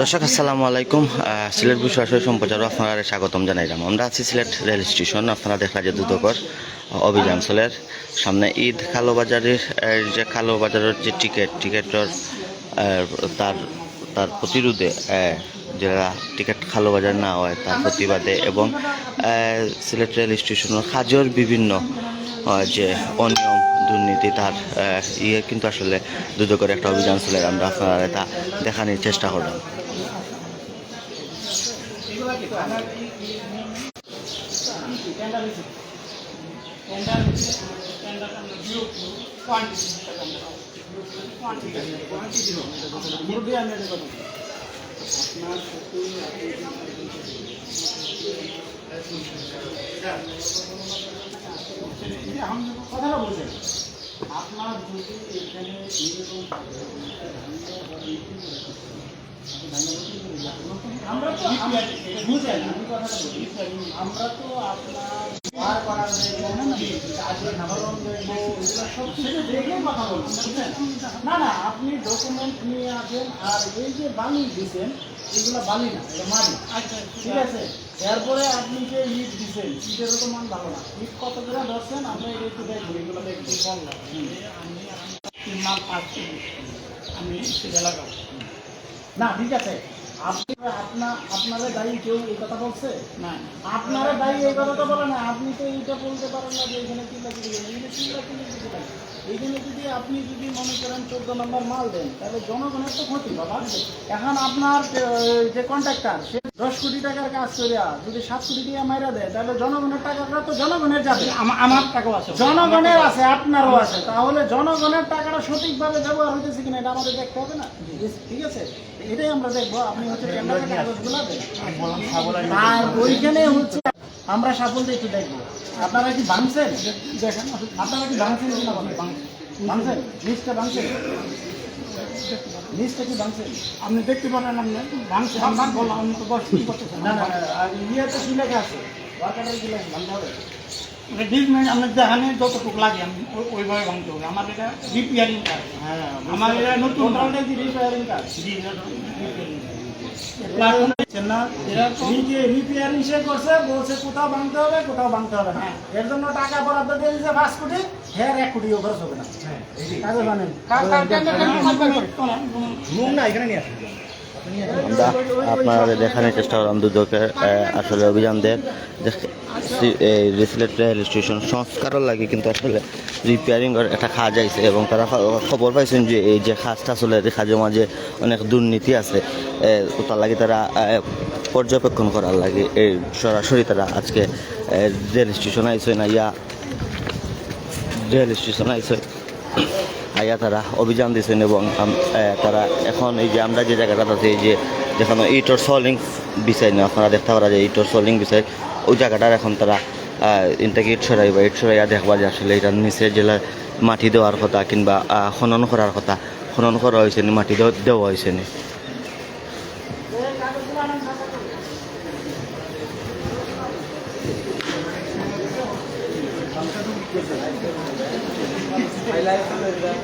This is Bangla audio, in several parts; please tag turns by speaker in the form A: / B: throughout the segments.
A: দর্শক, আসসালামু আলাইকুম। সিলেট বিষয় সম্প্রচারও আপনারা স্বাগতম জানাইলাম। আমরা আছি সিলেট রেল স্টেশন আপনারা দেখা যে দুদকর অভিযান চলের সামনে ঈদ কালো বাজারের যে কালো বাজারের যে টিকিট, টিকিটের তার তার প্রতিরোধে যারা টিকিট কালো বাজার না হয়, তার প্রতিবাদে এবং সিলেট রেল স্টেশনের কাজের বিভিন্ন যে অনিয়ম দুর্নীতি তার ইয়ে কিন্তু আসলে দুদকের একটা অভিযান চলে আমরা আপনারা তা দেখানোর চেষ্টা করলাম।
B: কথাটা আপনার আমরা তো আপনার এগুলো সব না না আপনি ডকুমেন্ট নিয়ে আসেন আর এই যে বালি দিচ্ছেন এগুলো বালি না এটা মাটি ঠিক আছে এরপরে আপনি যে ইট দিচ্ছেন ইটেরও তো মান ভালো না। ইট কত করে? ধরছেন আমরা একটু দেখব এগুলো দেখব। বললাম
C: তিন মাস পাঁচ আমি সেটা লাগাবো।
B: না ঠিক আছে। আপনি আপনার আপনারা দায়ী কেউ এই কথা বলছে?
C: না।
B: আপনারা দায়ী এই কথাটা বলে না। আপনি তো এইটা বলতে পারেন না যে এখানে চিল্লি করেন। এখানে চিল্লা চিল্লি এইখানে যদি আপনি যদি মনে করেন চোদ্দ নম্বর মাল দেন তাহলে জনগণের তো ক্ষতি বাবা। এখন আপনার যে- কন্ট্রাক্টার সে দশ কোটি টাকার কাজ করিয়া যদি সাত কোটি দিয়ে মাইরা দেয় তাহলে জনগণের টাকাটা তো জনগণের যাবে।
C: আমার আমার টাকাও আছে
B: জনগণের আছে আপনারও আছে। তাহলে জনগণের টাকাটা সঠিকভাবে ব্যবহার হইতেছে কিনা এটা আমাদের দেখতে হবে না? ঠিক আছে? এটাই আমরা দেখব আপনি হচ্ছে টেন্ডারের কাগজগুলো আর ওইখানে হচ্ছে আমরা সাফল্য একটু দেখব আপনারা কি ভাঙছেন
C: দেখেন
B: আপনারা কি ভাঙছেন কিনা ভাঙছেন লিস্টটা ভাঙছেন লিস্টটা কি ভাঙছেন
C: আপনি দেখতে পারেন আপনি ভাঙছে আমার বললাম আমি তো বস কি করতেছেন
B: না না আর ইয়েতে কি লেখা আছে ওয়ার্কারের কি লেখা ভাঙতে হবে
C: ডিজমেন্ট আপনার দেখানে যতটুকু লাগে আমি ওইভাবে ভাঙতে হবে আমার এটা রিপেয়ারিং কাজ
B: হ্যাঁ
C: আমার এটা নতুন
B: রিপেয়ারিং কাজ
C: জি
B: সে করছে বলছে কোথাও ভাঙতে হবে কোথাও ভাঙতে হবে না এর জন্য টাকা বরাদ্দ দিয়ে দিয়েছে পাঁচ কোটি হ্যাঁ এক কোটিও খরচ হবে না কাজে জানেন
C: কেন করবে? কোনো-
A: আমরা আপনাদের দেখানোর চেষ্টা করলাম দুদকের আসলে অভিযান দেন। যে সি- এই সিলেট রেল স্টেশন সংস্কারের লাগে কিন্তু আসলে রিপেয়ারিংয়ের একটা কাজ আইছে এবং তারা খবর পাইছেন যে এই যে কাজটা আসলে কাজের মাঝে অনেক দুর্নীতি আছে। তার লাগে তারা পর্যবেক্ষণ করার লাগে। এই সরাসরি তারা আজকে রেল স্টেশন আইসে না, ইয়া, রেল স্টেশন আইসে আয়া তারা অভিযান দিয়েছেন এবং তারা এখন এই যে আমরা যে জায়গাটা আছি, এই যে যেখানে ইটর সলিং বিচার নিয়ে আপনারা দেখতে পারা যায় ইটর সলিং বিচার ওই জায়গাটার এখন তারা ইনটাকে ইট সরাই বা ইট সরাইয়া দেখবা যে আসলে এটা নিচে জেলা মাটি দেওয়ার কথা কিংবা খনন করার কথা। খনন করা হয়েছে মাটি দেওয়া হয়েছে নি। I like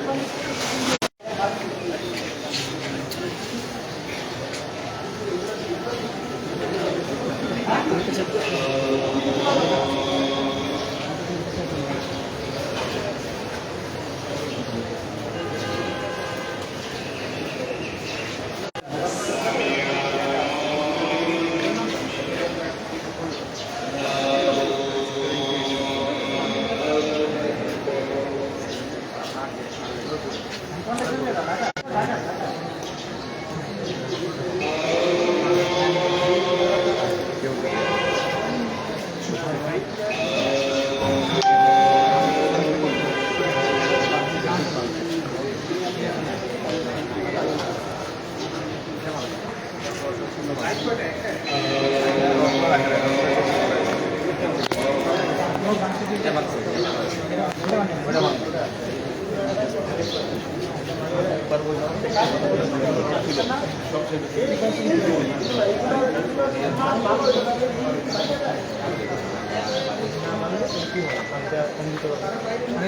A: কী হয়? পানিটা কম দিতে পারবে?
B: মানে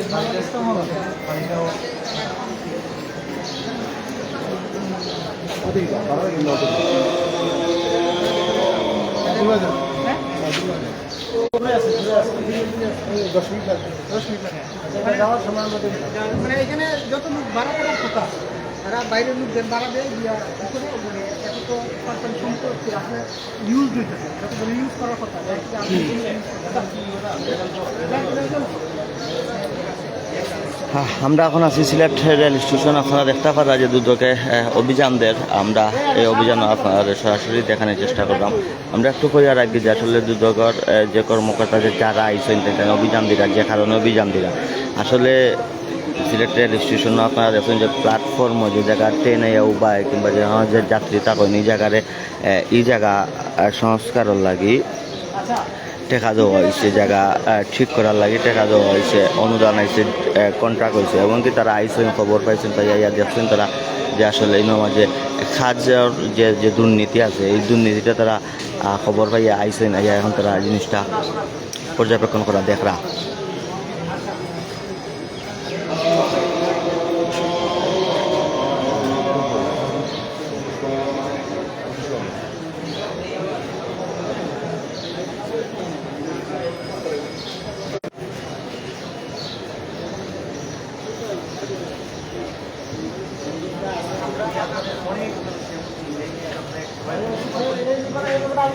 C: পানিটাও দশ হ্যাঁ?
B: হ্যাঁ,
C: মিনিট দশ মিনিট লাগবে। মানে যাওয়ার মানে
B: এখানে যত লোক বারো করার কথা তারা বাইরের লোকদের বাড়া দেয় দিয়া করে? মানে এত তো পার্সেন্ট আপনার ইউজ হইতেছে ইউজ করার কথা।
A: আমরা এখন আছি সিলেট রেল স্টেশন। আপনারা দেখতে পারা যে দুদকে অভিযানদের, আমরা এই অভিযান আপনাদের সরাসরি দেখানোর চেষ্টা করলাম। আমরা একটু কইয়া রাখি যে আসলে দুদকর যে কর্মকর্তা যে যারা আইসেন অভিযান দিরা যে কারণে অভিযান দিরা আসলে সিলেট রেল স্টেশন আপনারা দেখুন যে প্ল্যাটফর্ম যে জায়গা ট্রেনে উবায় কিংবা যে আমার যে যাত্রী থাকেন, এই জায়গারে এই জায়গা সংস্কারের লাগি। টেকা দেওয়া হয়েছে, জায়গা ঠিক করার লাগে টেকা দেওয়া হয়েছে, অনুদান আইছে কন্ট্রাক্ট হয়েছে। এমনকি তারা আইসেন খবর পাইছেন, তাই ইয়া দেখছেন তারা যে আসলে এই মাঝে খাদ্যের যে যে দুর্নীতি আছে, এই দুর্নীতিটা তারা খবর পাইয়া আইসেন আইয়া এখন তারা জিনিসটা পর্যবেক্ষণ করা দেখরা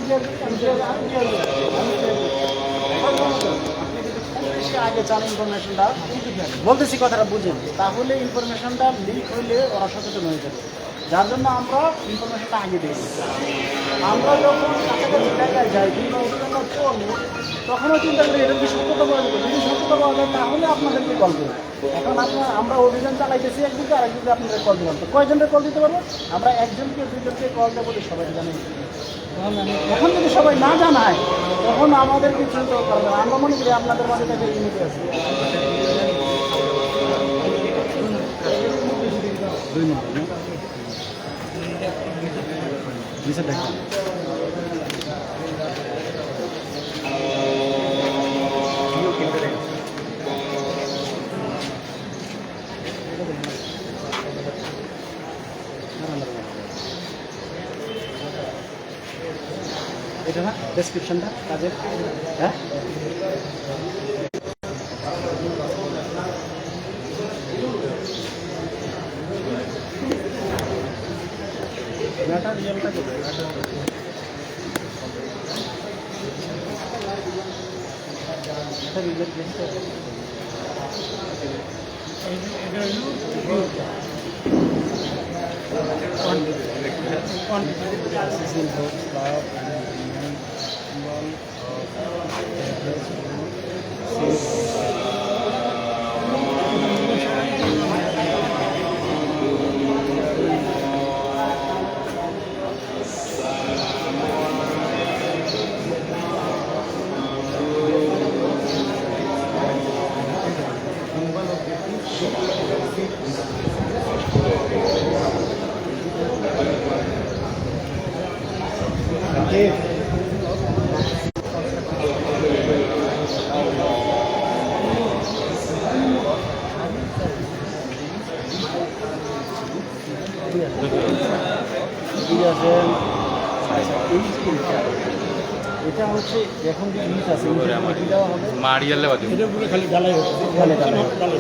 B: সে আগে বলতেছি কথাটা বুঝেন। তাহলে ইনফরমেশনটা লিক হইলে ওরা সচেতন হয়ে যাবে। যার জন্য আমরা ইনফরমেশনটা আগে দিই। আমরা যখন কাছাকাছি জায়গায় যাই তখনও চিন্তা করি এটা কি সত্যতা পাওয়া যাবে যদি সত্যতা পাওয়া যায়, তাহলে আপনাদেরকে কল দেবো। এখন আপনার, আমরা অভিযান চালাইতেছি একদিকে, আরেকদিকে আপনাদের কল দিলাম। তো কয়জনের কল দিতে পারব? আমরা একজনকে, দুইজনকে কল দেবো সবাই জানেন এখন যদি সবাই না জানায়, তখন আমাদের কিছু। আমরা মনে করি আপনাদের মাঝে থেকে আছে। এটা না ডেসক্রিপশনটা কাজের। হ্যাঁ? ডাটা রিয়েলটা এটা হচ্ছে এখন যে ইউজ আছে
D: মারিয়ালে বাদে
C: এটা পুরো খালি ঢালাই হচ্ছে
B: ঢালাই, ঢালাই।
C: ঢালাই।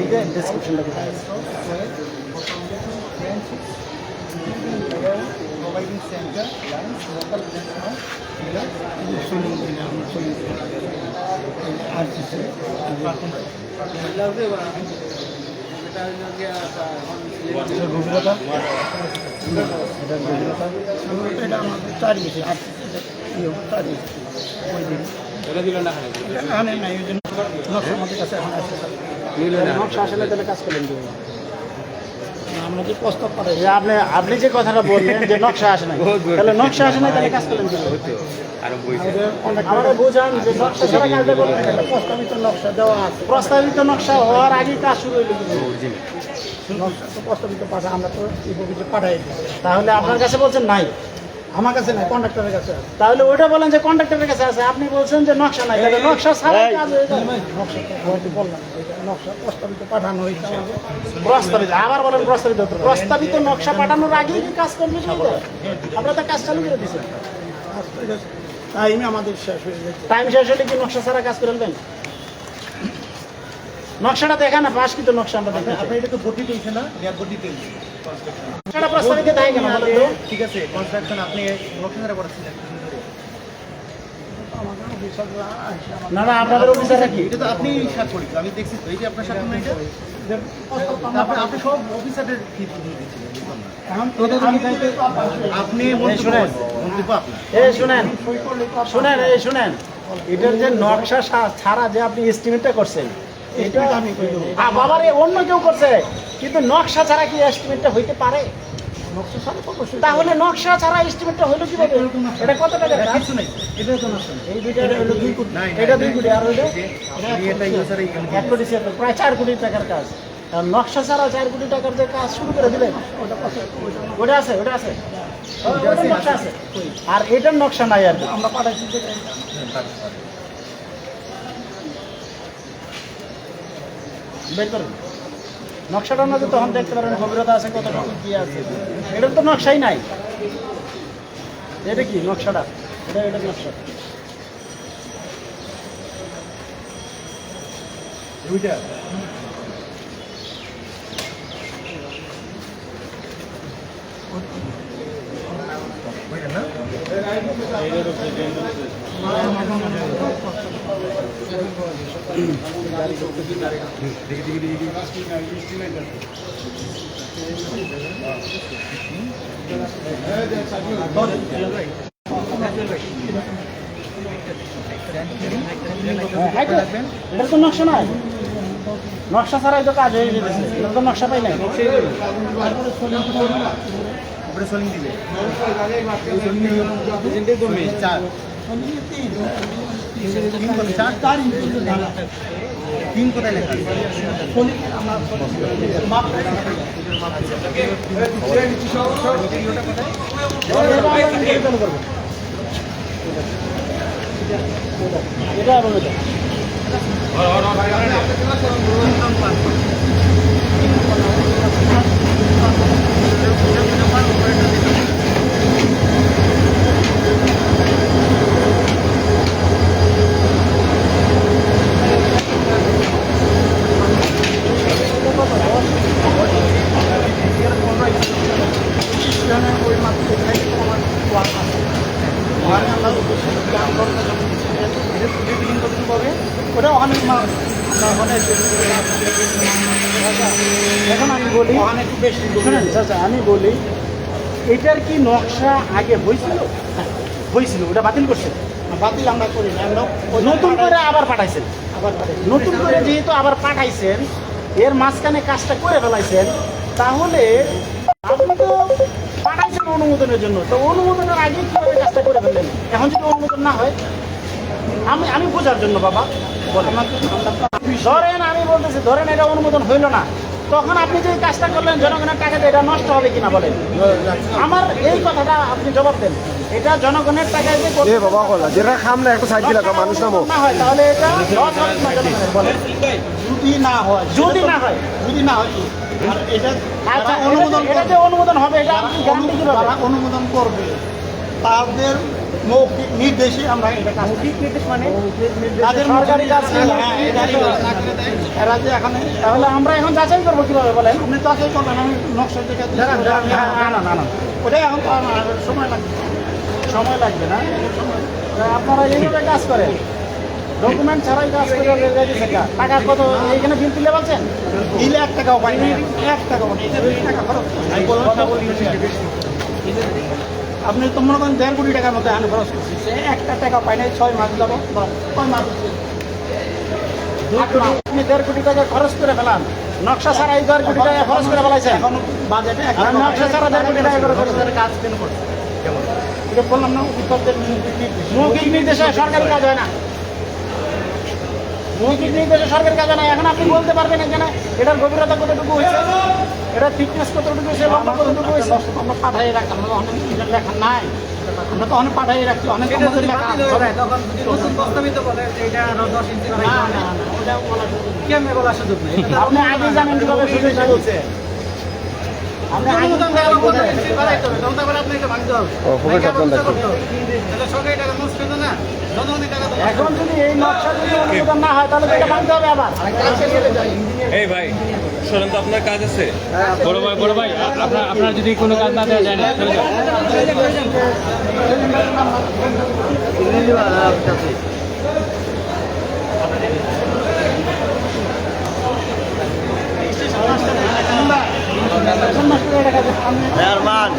B: এইটা ডেসক্রিপশনটা কোথায় আছে? providing center lines local
C: এটা
B: কি
C: প্রস্তাব
B: আপনি আপনি যে কথাটা বললেন যে নকশা আসে নাই তাহলে নকশা আসে নাই তাহলে কাজ করলেন
D: আর বইছে
B: আমরা বোঝান যে নকশা ছাড়া কাজটা করলেন
C: প্রস্তাবিত নকশা দেওয়া আছে।
B: প্রস্তাবিত নকশা হওয়ার আগে কাজ শুরু হইল
C: নকশা তো প্রস্তাবিত পাঠা আমরা তো এই পাঠাই
B: তাহলে আপনার কাছে বলছেন নাই?
C: আমার কাছে নাই কন্ডাক্টরের কাছে আছে।
B: তাহলে ওইটা বলেন যে কন্ট্রাক্টরের কাছে আছে। আপনি বলছেন যে নকশা নাই। তাহলে নকশা ছাড়া কাজ হয়ে যায়।
C: নকশা হয়তো বললাম। নকশা প্রস্তাবিত পাঠানো হয়েছে
B: প্রস্তাবিত আবার বলেন প্রস্তাবিত। প্রস্তাবিত নকশা পাঠানোর আগেই কি কাজ কমপ্লিট আমরা তো কাজ চালু করে দিচ্ছি
C: টাইমে আমাদের শেষ হয়ে যাচ্ছে
B: টাইম শেষ হলে কি নকশা ছাড়া কাজ করে দেন নকশাটা দেখা না পাশ কিন্তু নকশা আমরা দেখতে
E: আপনি এটা তো গতি পেয়েছে না? ইয়া গতি পেয়েছে
B: নকশাটা প্রস্তাবিত থাকে কেন
E: ঠিক আছে কনস্ট্রাকশন আপনি নকশা ছাড়া কিছুদিন ধরে।
C: আমাকে অফিসাররা আসে আমাকে
B: না না আপনাদের অফিসাররা কি?
E: এটা তো আপনি স্বাক্ষরিত আমি দেখছি তো এই যে আপনার স্বাক্ষর না এটা
C: যে প্রস্তাব তো আমরা
E: তারপরে আপনি সব অফিসারের কি দিয়ে দিচ্ছিলেন বুঝলাম না।
C: এখন আমি চাইতে
E: আপনি
B: শুনেন। শুনেন। এই শুনেন। এটার যে নকশা ছাড়া যে আপনি এস্টিমেটটা করছেন এটা বাবারে অন্য কেউ করছে। কিন্তু নকশা ছাড়া কি এস্টিমেটটা হইতে পারে? তাহলে নকশা ছাড়া এস্টিমেটটা হইল কীভাবে? এটা কত টাকা
E: কিছু নাই। এটা তো নষ্ট না।
B: এই দুইটা হলো দুই কোটি। এটা। দুই কোটি আর ওইটা
E: আপনি এটা ইউজারে এখানে
B: এক কোটি ছিয়াত্তর, প্রায় চার কোটি টাকার কাজ। নকশা ছাড়া চার কোটি টাকার যে কাজ শুরু করে দিলেন
C: ওটা
B: আছে ওটা আছে। নকশা আছে। আর এটার নকশা নাই আর কি।
C: আমরা পাঠাইছি
B: বের করুন। নকশাটা না তখন দেখতে পারেন গভীরতা আছে কতটুকু কি আছে এটার তো নকশাই নাই এটা কি নকশাটা এটা এটা নকশা
E: দুইটা না
B: হ্যাঁ, নকশা নাই নকশা ছাড়াই তো কাজ হয়ে যেতেছে তো নকশা পাই নাই
E: দিবে তিন কোথায় লেখা
B: এটা এবং এটা ওটা ওখানে মা- ওখানে এখন আমি বলি ওখানে একটু বেশি শুনেন চাচা আমি বলি এটার কি নকশা আগে হয়েছিল? হয়েছিল ওটা বাতিল করছে
C: বাতিল আমরা করি না
B: নতুন করে আবার পাঠাইছেন?
C: আবার
B: নতুন করে যেহেতু আবার পাঠাইছেন এর মাঝখানে কাজটা করে ফেলাইছেন তাহলে আপনি তো পাঠাইছেন অনুমোদনের জন্য। তো অনুমোদনের আগে কীভাবে কাজটা করে ফেললেন? এখন যদি অনুমোদন না হয় আমি আমি বোঝার জন্য বাবা। ধরেন আমি বলতেছি ধরেন এটা অনুমোদন হইল না। তখন আপনি যে কাজটা করলেন জনগণের টাকা দিয়ে এটা নষ্ট হবে কিনা বলেন? আমার এই কথাটা আপনি জবাব দেন। এটা জনগণের টাকায় যে করতে-
F: বাবা কলা যেটা খাম না একটু সাইড দিলা মানুষ নামো।
B: না হয় তাহলে এটা লস হবে কিনা জনগণের বলেন।
C: যদি না হয়
B: যদি না হয়।
C: যদি না হয় এটা
B: আচ্ছা
C: অনুমোদন
B: এটা যে অনুমোদন হবে এটা
C: অনুমোদন করবে তাদের মৌখিক নির্দেশে আমরা এটা কাজ করি।
B: মানে?
C: তাদের
B: সরকারি কাজ
C: হ্যাঁ, এরা- এরা যে এখানে
B: তাহলে আমরা এখন যাচাই করব কীভাবে বলেন?
C: আপনি তো আছেই করবেন আমি নকশা দেখে দিচ্ছি।
B: না না না না।
C: ওটাই এখন সময় লাগবে।
B: সময় লাগবে না? তা আপনারা এইভাবে কাজ করেন? ডকুমেন্ট ছাড়াই কাজ করে? টাকা কত এইখানে বিল তুলে বলছেন?
C: দিলে এক টাকাও পাই না। এক টাকাও পাই না। টাকা খরচ। আপনি তো মনে করেন দেড় কোটি টাকার মতো আমি খরচ করছি। সে একটা টাকা পাই নাই ছয় মাস যাব ছয় মাস।
B: আপনি দেড় কোটি টাকা খরচ করে ফেলান। নকশা ছাড়াই দেড় কোটি টাকা খরচ করে ফেলাইছে
C: এখন বাজেটে
B: নকশা ছাড়া। দেড় কোটি টাকা করে খরচ করে
C: কাজ কেন করছে এটা বললাম না উদ্যোগের মৌখিক নির্দেশে
B: সরকারি কাজ হয় না। মৌখিক নির্দেশে সরকারি কাজ হয় না এখন আপনি বলতে পারবেন এখানে এটার গভীরতা কতটুকু হয়েছে এটার থিকনেস কতটুকু হয়েছে লম্বা কতটুকু হয়েছে
C: আমরা পাঠাই ওখানে এটা লেখা নাই
B: আমরা তো অনেক পাঠাই রাখছি অনেক
C: হয়ে নেই তো
B: আপনি আগে জানেন কীভাবে সুযোগ বলছে আপনি আগে
C: জনগণ তো আরও পঞ্চাশ ইঞ্চি বাড়াইতে হবে, তখন তো আবার আপনাকে এটা ভাঙতে হবে।
F: ও, পকেট
C: ভাঙে আবার
F: আপনার
C: উঁচা করতে হবে। তাহলে সরকারি টাকা নষ্ট না, জনগণের টাকা
B: এখন যদি এই নকশা যদি অনুমোদন না হয় তাহলে এটা ভাঙতে হবে আবার।
A: এই ভাই শোনেন তো আপনার কাজ আছে। হ্যাঁ, বড় ভাই বড় ভাই আপনার আপনার যদি কোনো কাজ না দেওয়া যায় না মেহরবান।